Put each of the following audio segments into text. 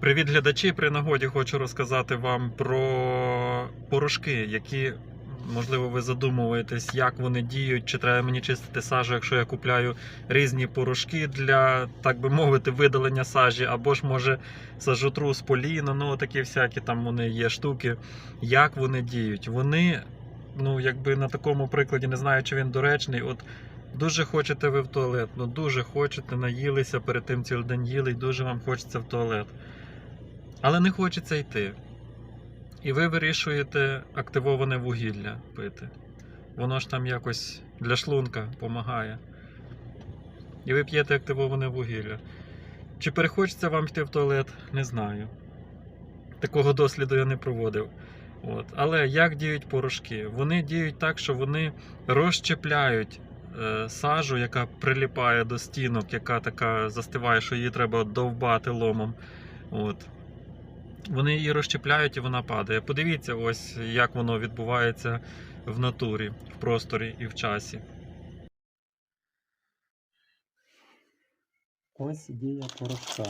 Привіт, глядачі! При нагоді хочу розказати вам про порошки, які, можливо, ви задумуєтесь, як вони діють, чи треба мені чистити сажу, якщо я купляю різні порошки для, так би мовити, видалення сажі, або ж може сажотрус поліно, ну такі всякі там вони є штуки. Як вони діють? Вони, ну якби на такому прикладі, не знаю, чи він доречний. от Дуже хочете ви в туалет, ну дуже хочете, наїлися перед тим цілий день їли, і дуже вам хочеться в туалет. Але не хочеться йти. І ви вирішуєте активоване вугілля пити. Воно ж там якось для шлунка допомагає. І ви п'єте активоване вугілля. Чи перехочеться вам йти в туалет, не знаю. Такого досліду я не проводив. От. Але як діють порошки? Вони діють так, що вони розщепляють е, сажу, яка приліпає до стінок, яка така застиває, що її треба довбати ломом. От. Вони її розщепляють і вона падає. Подивіться, ось як воно відбувається в натурі, в просторі і в часі. Ось дія порошка.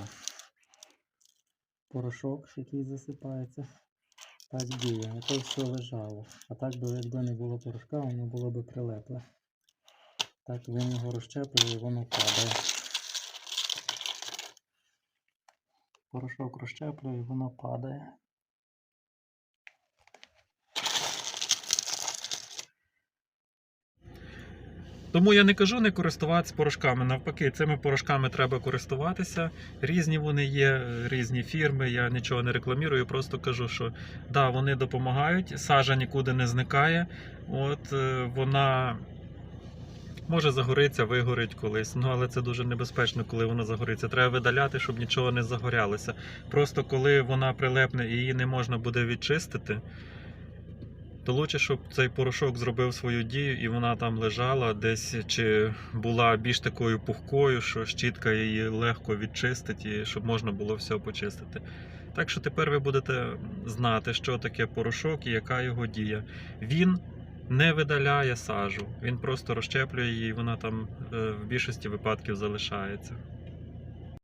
Порошок, який засипається. Так діє. А то все лежало. А так би, якби не було порошка, воно було би прилепле. Так він його розщеплює і воно падає. Порошок розщеплює і воно падає. Тому я не кажу не користуватися порошками. Навпаки, цими порошками треба користуватися. Різні вони є, різні фірми. Я нічого не рекламірую, просто кажу, що да, вони допомагають. Сажа нікуди не зникає. От е, вона може загориться, вигорить колись. Ну але це дуже небезпечно, коли вона загориться. Треба видаляти, щоб нічого не загорялося. Просто коли вона прилепне і її не можна буде відчистити. То лучше, щоб цей порошок зробив свою дію і вона там лежала десь, чи була більш такою пухкою, що щітка її легко відчистить, і щоб можна було все почистити. Так що тепер ви будете знати, що таке порошок і яка його дія. Він не видаляє сажу, він просто розщеплює її, і вона там е, в більшості випадків залишається.